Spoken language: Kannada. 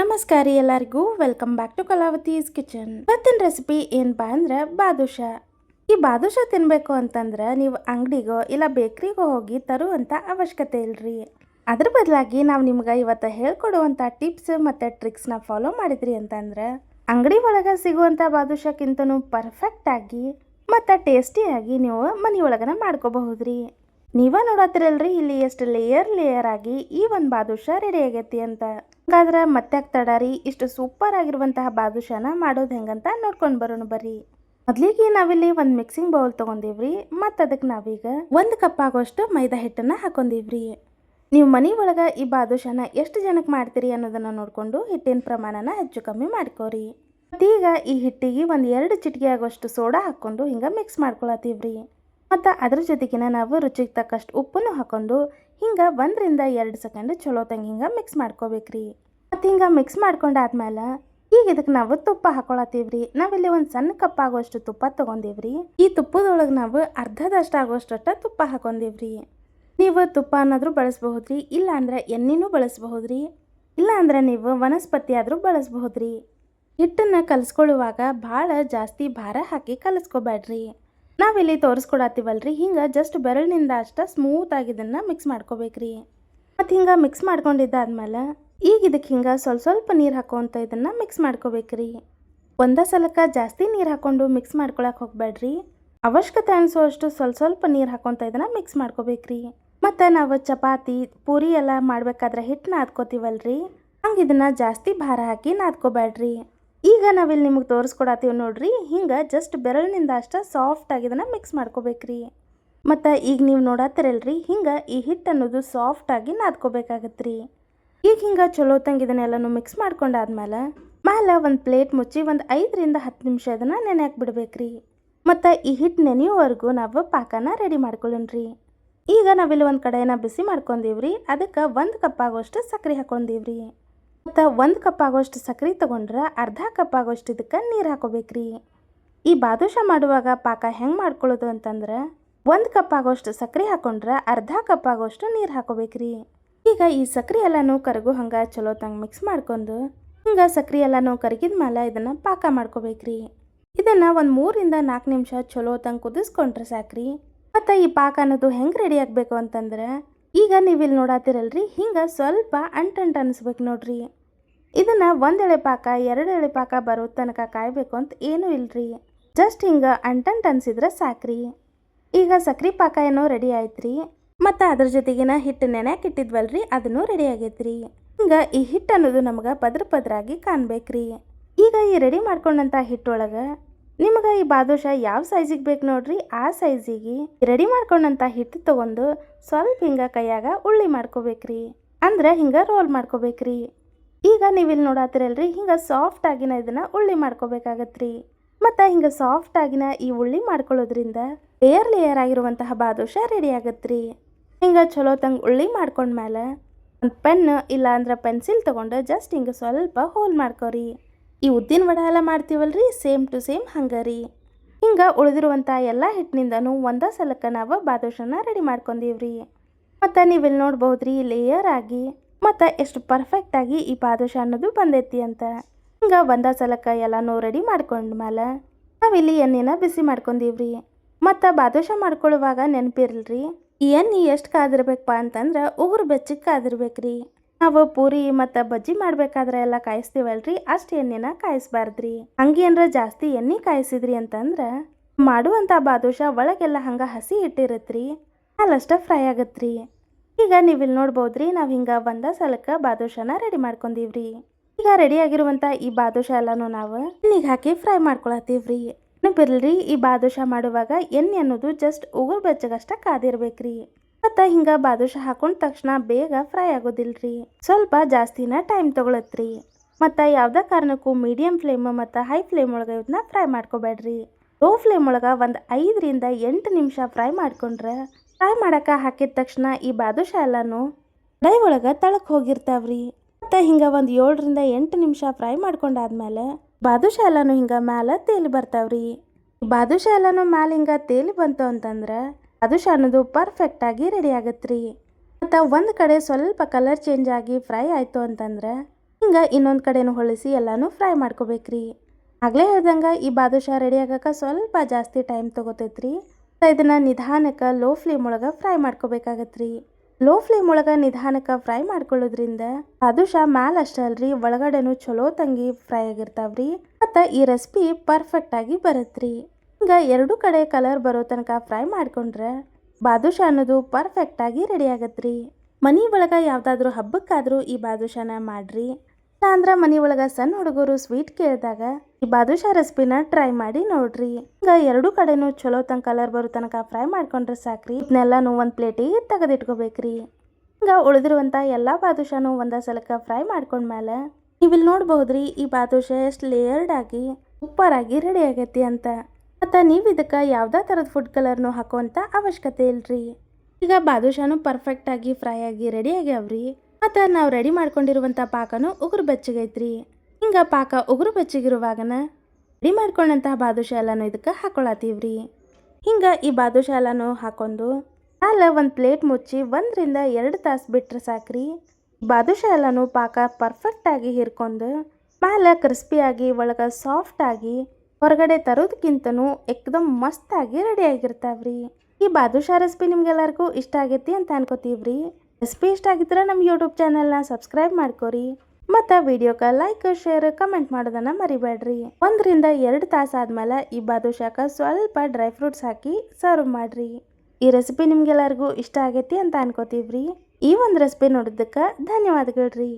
ನಮಸ್ಕಾರ ಎಲ್ಲರಿಗೂ. Welcome back to Kalavathi's kitchen ಇವತ್ತಿನ ರೆಸಿಪಿ ಏನಪ್ಪಾ ಅಂದ್ರೆ ಬಾದುಷಾ. ಈ ಬಾದುಷಾ ತಿನ್ಬೇಕು ಅಂತಂದ್ರೆ ನೀವು ಅಂಗಡಿಗೋ ಇಲ್ಲ ಬೇಕ್ರಿಗೋ ಹೋಗಿ ತರುವಂತ ಅವಶ್ಯಕತೆ ಇಲ್ರಿ. ಅದ್ರ ಬದಲಾಗಿ ನಾವು ನಿಮ್ಗೆ ಇವತ್ತು ಹೇಳ್ಕೊಡುವಂಥ ಟಿಪ್ಸ್ ಮತ್ತು ಟ್ರಿಕ್ಸ್ನ ಫಾಲೋ ಮಾಡಿದ್ರಿ ಅಂತಂದ್ರೆ ಅಂಗಡಿ ಒಳಗೆ ಸಿಗುವಂಥ ಬಾದುಷಕ್ಕಿಂತನೂ ಪರ್ಫೆಕ್ಟಾಗಿ ಮತ್ತು ಟೇಸ್ಟಿಯಾಗಿ ನೀವು ಮನೆಯೊಳಗನ ಮಾಡ್ಕೋಬಹುದ್ರಿ. ನೀವ ನೋಡತ್ತಿರಲ್ರಿ ಇಲ್ಲಿ ಎಷ್ಟು ಲೇಯರ್ ಲೇಯರ್ ಆಗಿ ಈ ಒಂದು ಬಾದುಷಾ ರೆಡಿ ಆಗೈತಿ ಅಂತ. ಹಾಗಾದ್ರೆ ಮತ್ತೆ ತಡಾರಿ ಇಷ್ಟು ಸೂಪರ್ ಆಗಿರುವಂತಹ ಬಾದುಷಾನ ಮಾಡೋದು ಹೆಂಗಂತ ನೋಡ್ಕೊಂಡು ಬರೋಣ ಬರ್ರಿ. ಮೊದ್ಲಿಗೆ ನಾವಿಲ್ಲಿ ಒಂದು ಮಿಕ್ಸಿಂಗ್ ಬೌಲ್ ತಗೊಂಡಿವ್ರಿ ಮತ್ತು ಅದಕ್ಕೆ ನಾವೀಗ ಒಂದು ಕಪ್ ಆಗೋಷ್ಟು ಮೈದಾ ಹಿಟ್ಟನ್ನ ಹಾಕೊಂಡಿವ್ರಿ. ನೀವು ಮನೆ ಒಳಗೆ ಈ ಬಾದುಷಾನ ಎಷ್ಟು ಜನಕ್ಕೆ ಮಾಡ್ತೀರಿ ಅನ್ನೋದನ್ನ ನೋಡಿಕೊಂಡು ಹಿಟ್ಟಿನ ಪ್ರಮಾಣನ ಹೆಚ್ಚು ಕಮ್ಮಿ ಮಾಡ್ಕೋರಿ. ಮತ್ತೀಗ ಈ ಹಿಟ್ಟಿಗೆ ಒಂದು ಎರಡು ಚಿಟಿಕೆ ಆಗೋಷ್ಟು ಸೋಡಾ ಹಾಕ್ಕೊಂಡು ಹಿಂಗೆ ಮಿಕ್ಸ್ ಮಾಡ್ಕೊಳತ್ತೀವ್ರಿ. ಮತ್ತು ಅದ್ರ ಜೊತೆಗಿನ ನಾವು ರುಚಿಗೆ ತಕ್ಕಷ್ಟು ಉಪ್ಪನ್ನು ಹಾಕೊಂಡು ಹಿಂಗೆ ಒಂದರಿಂದ ಎರಡು ಸೆಕೆಂಡ್ ಚಲೋ ತಂಗ ಹಿಂಗೆ ಮಿಕ್ಸ್ ಮಾಡ್ಕೋಬೇಕ್ರಿ. ಮತ್ತು ಹಿಂಗೆ ಮಿಕ್ಸ್ ಮಾಡ್ಕೊಂಡಾದ್ಮೇಲೆ ಈಗ ಇದಕ್ಕೆ ನಾವು ತುಪ್ಪ ಹಾಕೊಳತ್ತೀವ್ರಿ. ನಾವಿಲ್ಲಿ ಒಂದು ಸಣ್ಣ ಕಪ್ ಆಗುವಷ್ಟು ತುಪ್ಪ ತೊಗೊಂಡೀವ್ರಿ. ಈ ತುಪ್ಪದೊಳಗೆ ನಾವು ಅರ್ಧದಷ್ಟು ಆಗುವಷ್ಟು ತುಪ್ಪ ಹಾಕೊಂಡೀವ್ರಿ. ನೀವು ತುಪ್ಪ ಅನ್ನೋದ್ರೂ ಬಳಸಬಹುದ್ರಿ, ಇಲ್ಲ ಅಂದ್ರೆ ಎಣ್ಣೆನೂ ಬಳಸಬಹುದ್ರಿ, ಇಲ್ಲ ಅಂದ್ರೆ ನೀವು ವನಸ್ಪತಿ ಆದರೂ ಬಳಸಬಹುದ್ರಿ. ಹಿಟ್ಟನ್ನು ಕಲಿಸ್ಕೊಳ್ಳುವಾಗ ಭಾಳ ಜಾಸ್ತಿ ಭಾರ ಹಾಕಿ ಕಲಿಸ್ಕೋಬೇಡ್ರಿ ನಾವಿಲ್ಲಿ ತೋರಿಸ್ಕೊಡತ್ತೀವಲ್ರಿ. ಹಿಂಗೆ ಜಸ್ಟ್ ಬೆರಳಿನಿಂದ ಅಷ್ಟು ಸ್ಮೂತ್ ಇದನ್ನು ಮಿಕ್ಸ್ ಮಾಡ್ಕೋಬೇಕ್ರಿ. ಮತ್ತು ಹಿಂಗೆ ಮಿಕ್ಸ್ ಮಾಡ್ಕೊಂಡಿದ್ದಾದ್ಮೇಲೆ ಈಗ ಇದಕ್ಕೆ ಹಿಂಗೆ ಸ್ವಲ್ಪ ಸ್ವಲ್ಪ ನೀರು ಹಾಕೋಂತ ಇದನ್ನು ಮಿಕ್ಸ್ ಮಾಡ್ಕೋಬೇಕ್ರಿ. ಒಂದೇ ಸಲಕ್ಕೆ ಜಾಸ್ತಿ ನೀರು ಹಾಕ್ಕೊಂಡು ಮಿಕ್ಸ್ ಮಾಡ್ಕೊಳಕ್ಕೆ ಹೋಗ್ಬೇಡ್ರಿ. ಅವಶ್ಯಕತೆ ಅನಿಸೋಷ್ಟು ಸ್ವಲ್ಪ ಸ್ವಲ್ಪ ನೀರು ಹಾಕೊತ ಇದನ್ನು ಮಿಕ್ಸ್ ಮಾಡ್ಕೋಬೇಕ್ರಿ. ಮತ್ತು ನಾವು ಚಪಾತಿ, ಪೂರಿ ಎಲ್ಲ ಮಾಡಬೇಕಾದ್ರೆ ಹಿಟ್ಟು ನಾದ್ಕೋತೀವಲ್ರಿ ಹಂಗೆ ಇದನ್ನು ಜಾಸ್ತಿ ಭಾರ ಹಾಕಿ ನಾದ್ಕೋಬೇಡ್ರಿ ಈಗ ನಾವಿಲ್ಲಿ ನಿಮಗೆ ತೋರಿಸ್ಕೊಡತ್ತೀವಿ ನೋಡ್ರಿ, ಹಿಂಗೆ ಜಸ್ಟ್ ಬೆರಳಿನಿಂದ ಅಷ್ಟ ಸಾಫ್ಟಾಗಿ ಇದನ್ನು ಮಿಕ್ಸ್ ಮಾಡ್ಕೋಬೇಕ್ರಿ. ಮತ್ತು ಈಗ ನೀವು ನೋಡತ್ತಿರಲ್ರಿ ಹಿಂಗೆ ಈ ಹಿಟ್ಟು ಅನ್ನೋದು ಸಾಫ್ಟಾಗಿ ರೀ ಈಗ ಹಿಂಗೆ ಚಲೋ ಇದನ್ನೆಲ್ಲನೂ ಮಿಕ್ಸ್ ಮಾಡ್ಕೊಂಡಾದ್ಮೇಲೆ ಮೇಲೆ ಒಂದು ಪ್ಲೇಟ್ ಮುಚ್ಚಿ ಒಂದು ಐದರಿಂದ ಹತ್ತು ನಿಮಿಷ ಇದನ್ನು ನೆನೆಯಾಕೆ ಬಿಡ್ಬೇಕ್ರಿ. ಮತ್ತು ಈ ಹಿಟ್ಟು ನೆನೆಯೋವರೆಗೂ ನಾವು ಪಾಕನ ರೆಡಿ ಮಾಡ್ಕೊಳ್ಳೋಣ್ರಿ ಈಗ ನಾವಿಲ್ಲಿ ಒಂದು ಕಡೆಯನ್ನು ಬಿಸಿ ಮಾಡ್ಕೊಂಡೀವ್ರಿ, ಅದಕ್ಕೆ ಒಂದು ಕಪ್ ಆಗೋಷ್ಟು ಸಕ್ಕರೆ ಹಾಕೊಂಡೀವ್ರಿ. ಮತ್ತು ಒಂದು ಕಪ್ ಆಗೋಷ್ಟು ಸಕ್ಕರೆ ತೊಗೊಂಡ್ರೆ ಅರ್ಧ ಕಪ್ ಆಗೋಷ್ಟು ಇದಕ್ಕೆ ನೀರು ಹಾಕೋಬೇಕ್ರಿ. ಈ ಬಾದುಷಾ ಮಾಡುವಾಗ ಪಾಕ ಹೆಂಗೆ ಮಾಡ್ಕೊಳ್ಳೋದು ಅಂತಂದ್ರೆ ಒಂದು ಕಪ್ ಆಗೋಷ್ಟು ಸಕ್ಕರೆ ಹಾಕೊಂಡ್ರೆ ಅರ್ಧ ಕಪ್ ಆಗೋಷ್ಟು ನೀರು ಹಾಕೋಬೇಕ್ರಿ. ಈಗ ಈ ಸಕ್ಕರೆ ಎಲ್ಲನೂ ಕರಗು ಹಂಗೆ ಚಲೋ ತಂಗ ಮಿಕ್ಸ್ ಮಾಡ್ಕೊಂಡು ಹಿಂಗೆ ಸಕ್ಕರೆ ಎಲ್ಲನೂ ಕರಗಿದ ಮೇಲೆ ಇದನ್ನು ಪಾಕ ಮಾಡ್ಕೋಬೇಕ್ರಿ. ಇದನ್ನು ಒಂದು ಮೂರಿಂದ ನಾಲ್ಕು ನಿಮಿಷ ಚಲೋ ತಂಗೆ ಕುದಿಸ್ಕೊಂಡ್ರೆ ಸಾಕ್ರಿ. ಮತ್ತು ಈ ಪಾಕ ಅನ್ನೋದು ಹೆಂಗೆ ರೆಡಿ ಆಗಬೇಕು ಅಂತಂದ್ರೆ ಈಗ ನೀವಿಲ್ಲಿ ನೋಡಾತಿರಲ್ರಿ, ಹಿಂಗೆ ಸ್ವಲ್ಪ ಅಂಟಂಟು ಅನಿಸ್ಬೇಕು ನೋಡ್ರಿ. ಇದನ್ನು ಒಂದು ಎಳೆ ಪಾಕ ಎರಡು ಎಳೆ ಪಾಕ ಬರೋ ತನಕ ಕಾಯಬೇಕು ಅಂತ ಏನೂ ಇಲ್ರಿ. ಜಸ್ಟ್ ಹಿಂಗೆ ಅಂಟಂಟು ಅನ್ಸಿದ್ರೆ ಸಾಕ್ರಿ. ಈಗ ಸಕ್ರೆ ಪಾಕ ಏನೋ ರೆಡಿ ಆಯ್ತ್ರಿ. ಮತ್ತು ಅದ್ರ ಜೊತೆಗಿನ ಹಿಟ್ಟು ನೆನೆಯಕ್ಕೆ ಇಟ್ಟಿದ್ವಲ್ರಿ, ಅದನ್ನು ರೆಡಿ ಆಗೈತ್ರಿ. ಹಿಂಗೆ ಈ ಹಿಟ್ಟು ಅನ್ನೋದು ನಮ್ಗೆ ಪದ್ರ ಪದ್ರಾಗಿ ಕಾಣ್ಬೇಕ್ರಿ. ಈಗ ಈ ರೆಡಿ ಮಾಡ್ಕೊಂಡಂಥ ಹಿಟ್ಟೊಳಗೆ ನಿಮ್ಗೆ ಈ ಬಾದೋಷ ಯಾವ ಸೈಜಿಗೆ ಬೇಕು ನೋಡ್ರಿ? ಆ ಸೈಜಿಗೆ ರೆಡಿ ಮಾಡ್ಕೊಂಡಂಥ ಹಿಟ್ಟು ತಗೊಂಡು ಸ್ವಲ್ಪ ಹಿಂಗೆ ಕೈಯಾಗ ಉಳ್ಳಿ ಮಾಡ್ಕೋಬೇಕ್ರಿ. ಅಂದ್ರೆ ಹಿಂಗೆ ರೋಲ್ ಮಾಡ್ಕೋಬೇಕ್ರಿ. ಈಗ ನೀವಿಲ್ಲಿ ನೋಡತ್ತಿರಲ್ರಿ ಹಿಂಗೆ ಸಾಫ್ಟ್ ಆಗಿನ ಇದನ್ನ ಉಳ್ಳಿ ಮಾಡ್ಕೋಬೇಕಾಗತ್ರಿ. ಮತ್ತು ಹಿಂಗೆ ಸಾಫ್ಟ್ ಆಗಿನ ಈ ಉಳ್ಳಿ ಮಾಡ್ಕೊಳ್ಳೋದ್ರಿಂದ ಲೇಯರ್ ಲೇಯರ್ ಆಗಿರುವಂತಹ ಬಾದುಷಾ ರೆಡಿ ಆಗತ್ರಿ. ಹಿಂಗೆ ಚಲೋ ತಂಗ ಉಳ್ಳಿ ಮಾಡ್ಕೊಂಡ್ಮೇಲೆ ಒಂದು ಪೆನ್ ಇಲ್ಲಾಂದ್ರೆ ಪೆನ್ಸಿಲ್ ತೊಗೊಂಡು ಜಸ್ಟ್ ಹಿಂಗೆ ಸ್ವಲ್ಪ ಹೋಲ್ ಮಾಡ್ಕೋರಿ. ಈ ಉದ್ದಿನ ವಡ ಎಲ್ಲ ಮಾಡ್ತೀವಲ್ರಿ? ಸೇಮ್ ಟು ಸೇಮ್ ಹಂಗೆ ರೀ. ಹಿಂಗೆ ಉಳಿದಿರುವಂಥ ಎಲ್ಲ ಹಿಟ್ಟಿನಿಂದನೂ ಒಂದೇ ಸಲಕ್ಕೆ ನಾವು ಬಾದೋಷನ ರೆಡಿ ಮಾಡ್ಕೊಂಡೀವ್ರಿ. ಮತ್ತು ನೀವಿಲ್ಲಿ ನೋಡ್ಬೋದು ರೀ ಲೇಯರ್ ಆಗಿ. ಮತ್ತು ಎಷ್ಟು ಪರ್ಫೆಕ್ಟಾಗಿ ಈ ಬಾದೋಷ ಅನ್ನೋದು ಬಂದೈತಿ ಅಂತ. ಹಿಂಗೆ ಒಂದೇ ಸಲಕ್ಕೆ ಎಲ್ಲನೂ ರೆಡಿ ಮಾಡ್ಕೊಂಡ್ಮೇಲೆ ನಾವಿಲ್ಲಿ ಎಣ್ಣೆನ ಬಿಸಿ ಮಾಡ್ಕೊಂಡೀವ್ರಿ. ಮತ್ತು ಬಾದೋಷ ಮಾಡ್ಕೊಳ್ಳುವಾಗ ನೆನಪಿರ್ಲ್ರಿ, ಈ ಎಣ್ಣೆ ಎಷ್ಟು ಕಾದಿರ್ಬೇಕಪ್ಪ ಅಂತಂದ್ರೆ ಉಗುರು ಬೆಚ್ಚಗೆ ಕಾದಿರ್ಬೇಕ್ರಿ. ನಾವು ಪೂರಿ ಮತ್ತು ಬಜ್ಜಿ ಮಾಡ್ಬೇಕಾದ್ರೆ ಎಲ್ಲ ಕಾಯಿಸ್ತೀವಲ್ರಿ? ಅಷ್ಟು ಎಣ್ಣೆನ ಕಾಯಿಸ್ಬಾರ್ದ್ರಿ. ಹಂಗೇನ್ರ ಜಾಸ್ತಿ ಎಣ್ಣೆ ಕಾಯಿಸಿದ್ರಿ ಅಂತಂದ್ರೆ ಮಾಡುವಂಥ ಬಾದುಷಾ ಒಳಗೆಲ್ಲ ಹಂಗೆ ಹಸಿ ಇಟ್ಟಿರತ್ರಿ. ಅಲ್ಲಷ್ಟ ಫ್ರೈ ಆಗತ್ರಿ. ಈಗ ನೀವಿಲ್ಲಿ ನೋಡ್ಬೋದ್ರಿ, ನಾವು ಹಿಂಗೆ ಒಂದ ಸಲಕ್ಕೆ ಬಾದುಷಾನ ರೆಡಿ ಮಾಡ್ಕೊಂಡೀವ್ರಿ ಈಗ ರೆಡಿ ಆಗಿರುವಂಥ ಈ ಬಾದುಷಾ ಎಲ್ಲನೂ ನಾವು ಎಣ್ಣೆಗೆ ಹಾಕಿ ಫ್ರೈ ಮಾಡ್ಕೊಳತ್ತೀವ್ರಿ. ನೆನಪಿರ್ಲ್ರಿ ಈ ಬಾದುಷಾ ಮಾಡುವಾಗ ಎಣ್ಣೆ ಅನ್ನೋದು ಜಸ್ಟ್ ಉಗುರು ಬೆಚ್ಚಗಷ್ಟ ಕಾದಿರ್ಬೇಕ್ರಿ. ಮತ್ತು ಹಿಂಗೆ ಬಾದುಷ ಹಾಕೊಂಡ ತಕ್ಷಣ ಬೇಗ ಫ್ರೈ ಆಗೋದಿಲ್ರಿ. ಸ್ವಲ್ಪ ಜಾಸ್ತಿನ ಟೈಮ್ ತೊಗೊಳತ್ರಿ. ಮತ್ತು ಯಾವುದೇ ಕಾರಣಕ್ಕೂ ಮೀಡಿಯಂ ಫ್ಲೇಮ್ ಮತ್ತು ಹೈ ಫ್ಲೇಮ್ ಒಳಗೆ ಇದನ್ನ ಫ್ರೈ ಮಾಡ್ಕೋಬೇಡ್ರಿ. ಲೋ ಫ್ಲೇಮ್ ಒಳಗೆ ಒಂದು ಐದರಿಂದ ಎಂಟು ನಿಮಿಷ ಫ್ರೈ ಮಾಡ್ಕೊಂಡ್ರೆ. ಫ್ರೈ ಮಾಡಕ್ಕೆ ಹಾಕಿದ ತಕ್ಷಣ ಈ ಬಾದುಷ ಎಲ್ಲನೂ ಡೈ ಒಳಗೆ ತಳಕ್ಕೆ ಹೋಗಿರ್ತಾವ್ರಿ. ಮತ್ತು ಹಿಂಗೆ ಒಂದು ಏಳರಿಂದ ಎಂಟು ನಿಮಿಷ ಫ್ರೈ ಮಾಡ್ಕೊಂಡಾದ್ಮೇಲೆ ಬಾದುಷ ಎಲ್ಲನೂ ಹಿಂಗೆ ಮ್ಯಾಲೆ ತೇಲಿ ಬರ್ತಾವ್ರಿ. ಬಾದುಷ ಎಲ್ಲನೂ ಮ್ಯಾಲೆ ಹಿಂಗೆ ತೇಲಿ ಬಂತು ಅಂತಂದ್ರೆ ಬಾದುಷಾ ಅನ್ನೋದು ಪರ್ಫೆಕ್ಟಾಗಿ ರೆಡಿ ಆಗತ್ರಿ. ಮತ್ತು ಒಂದು ಕಡೆ ಸ್ವಲ್ಪ ಕಲರ್ ಚೇಂಜ್ ಆಗಿ ಫ್ರೈ ಆಯಿತು ಅಂತಂದ್ರೆ ಹಿಂಗೆ ಇನ್ನೊಂದು ಕಡೆನೂ ಹೊಳಿಸಿ ಎಲ್ಲನೂ ಫ್ರೈ ಮಾಡ್ಕೋಬೇಕ್ರಿ. ಆಗಲೇ ಹೇಳ್ದಂಗೆ ಈ ಬಾದುಷಾ ರೆಡಿ ಆಗಕ್ಕೆ ಸ್ವಲ್ಪ ಜಾಸ್ತಿ ಟೈಮ್ ತೊಗೋತೈತ್ರಿ. ಇದನ್ನ ನಿಧಾನಕ್ಕೆ ಲೋ ಫ್ಲೇಮ್ ಒಳಗೆ ಫ್ರೈ ಮಾಡ್ಕೋಬೇಕಾಗತ್ರಿ. ಲೋ ಫ್ಲೇಮ್ ಒಳಗೆ ನಿಧಾನಕ್ಕೆ ಫ್ರೈ ಮಾಡ್ಕೊಳ್ಳೋದ್ರಿಂದ ಬಾದುಷಾ ಮ್ಯಾಲ ಅಷ್ಟೇ ಅಲ್ರಿ, ಒಳಗಡೆನೂ ಚಲೋ ತಂಗಿ ಫ್ರೈ ಆಗಿರ್ತಾವ್ರಿ. ಮತ್ತು ಈ ರೆಸಿಪಿ ಪರ್ಫೆಕ್ಟ್ ಆಗಿ ಬರುತ್ತ್ರಿ ಹಿಂಗೆ ಎರಡು ಕಡೆ ಕಲರ್ ಬರೋ ತನಕ ಫ್ರೈ ಮಾಡ್ಕೊಂಡ್ರೆ ಬಾದುಷಾ ಅನ್ನೋದು ಪರ್ಫೆಕ್ಟ್ ಆಗಿ ರೆಡಿ ಆಗತ್ರಿ. ಮನಿ ಒಳಗೆ ಯಾವುದಾದ್ರೂ ಹಬ್ಬಕ್ಕಾದ್ರೂ ಈ ಬಾದುಷಾನ ಮಾಡ್ರಿ. ಅಂದ್ರೆ ಮನಿ ಒಳಗೆ ಸಣ್ಣ ಹುಡುಗರು ಸ್ವೀಟ್ ಕೇಳಿದಾಗ ಈ ಬಾದುಷಾ ರೆಸಿಪಿನ ಟ್ರೈ ಮಾಡಿ ನೋಡ್ರಿ. ಈಗ ಎರಡು ಕಡೆನೂ ಚಲೋ ತನಕ ಕಲರ್ ಬರೋ ತನಕ ಫ್ರೈ ಮಾಡ್ಕೊಂಡ್ರೆ ಸಾಕ್ರಿ. ಇದನ್ನೆಲ್ಲನೂ ಒಂದು ಪ್ಲೇಟಿಗೆ ತೆಗೆದಿಟ್ಕೋಬೇಕ್ರಿ. ಈಗ ಉಳಿದಿರುವಂಥ ಎಲ್ಲ ಬಾದುಷಾನು ಒಂದೇ ಸಲಕ್ಕೆ ಫ್ರೈ ಮಾಡ್ಕೊಂಡ್ಮೇಲೆ ನೀವಿಲ್ಲಿ ನೋಡ್ಬಹುದ್ರಿ ಈ ಬಾದುಷಾ ಎಷ್ಟು ಲೇಯರ್ಡ್ ಆಗಿ ಸೂಪರ್ ರೆಡಿ ಆಗೈತಿ ಅಂತ. ಮತ್ತು ನೀವು ಇದಕ್ಕೆ ಯಾವುದೇ ಥರದ ಫುಡ್ ಕಲರ್ನು ಹಾಕುವಂಥ ಅವಶ್ಯಕತೆ ಇಲ್ರಿ. ಈಗ ಬಾದುಷಾನು ಪರ್ಫೆಕ್ಟ್ ಆಗಿ ಫ್ರೈ ಆಗಿ ರೆಡಿ ಆಗ್ಯಾವ್ರಿ. ಮತ್ತು ನಾವು ರೆಡಿ ಮಾಡ್ಕೊಂಡಿರುವಂಥ ಪಾಕನು ಉಗುರು ಬೆಚ್ಚಗೈತ್ರಿ ಹಿಂಗೆ ಪಾಕ ಉಗುರು ಬೆಚ್ಚಗಿರುವಾಗನ ರೆಡಿ ಮಾಡ್ಕೊಂಡಂತಹ ಬಾದುಷಾ ಎಲ್ಲನೂ ಇದಕ್ಕೆ ಹಾಕೊಳತ್ತೀವ್ರಿ ಹಿಂಗೆ ಈ ಬಾದುಷಾ ಹಾಕೊಂಡು ಮ್ಯಾಲೆ ಒಂದು ಪ್ಲೇಟ್ ಮುಚ್ಚಿ ಒಂದರಿಂದ ಎರಡು ತಾಸು ಬಿಟ್ಟರೆ ಸಾಕ್ರಿ. ಬಾದುಷಾ ಎಲ್ಲನೂ ಪಾಕ ಪರ್ಫೆಕ್ಟಾಗಿ ಹಿರ್ಕೊಂಡು ಮ್ಯಾಲೆ ಕ್ರಿಸ್ಪಿಯಾಗಿ ಒಳಗೆ ಸಾಫ್ಟಾಗಿ ಹೊರಗಡೆ ತರೋದಕ್ಕಿಂತನೂ ಎಕ್ದಮ್ ಮಸ್ತಾಗಿ ರೆಡಿ ಆಗಿರ್ತಾವ್ರಿ. ಈ ಬಾದುಷಾ ರೆಸಿಪಿ ನಿಮ್ಗೆಲ್ಲರಿಗೂ ಇಷ್ಟ ಆಗೈತಿ ಅಂತ ಅನ್ಕೋತೀವ್ರಿ. ರೆಸಿಪಿ ಇಷ್ಟ ಆಗಿದ್ರೆ ನಮ್ಮ ಯೂಟ್ಯೂಬ್ ಚಾನಲ್ನ ಸಬ್ಸ್ಕ್ರೈಬ್ ಮಾಡ್ಕೋರಿ. ಮತ್ತು ವಿಡಿಯೋಕ ಲೈಕ್ ಶೇರ್ ಕಮೆಂಟ್ ಮಾಡೋದನ್ನ ಮರಿಬೇಡ್ರಿ ಒಂದರಿಂದ ಎರಡು ತಾಸು ಆದಮೇಲೆ ಈ ಬಾದುಷಾಕ ಸ್ವಲ್ಪ ಡ್ರೈ ಫ್ರೂಟ್ಸ್ ಹಾಕಿ ಸರ್ವ್ ಮಾಡಿರಿ. ಈ ರೆಸಿಪಿ ನಿಮ್ಗೆಲ್ಲರಿಗೂ ಇಷ್ಟ ಆಗೈತಿ ಅಂತ ಅನ್ಕೋತೀವ್ರಿ. ಈ ಒಂದು ರೆಸಿಪಿ ನೋಡಿದ್ದಕ್ಕೆ ಧನ್ಯವಾದಗಳು ರೀ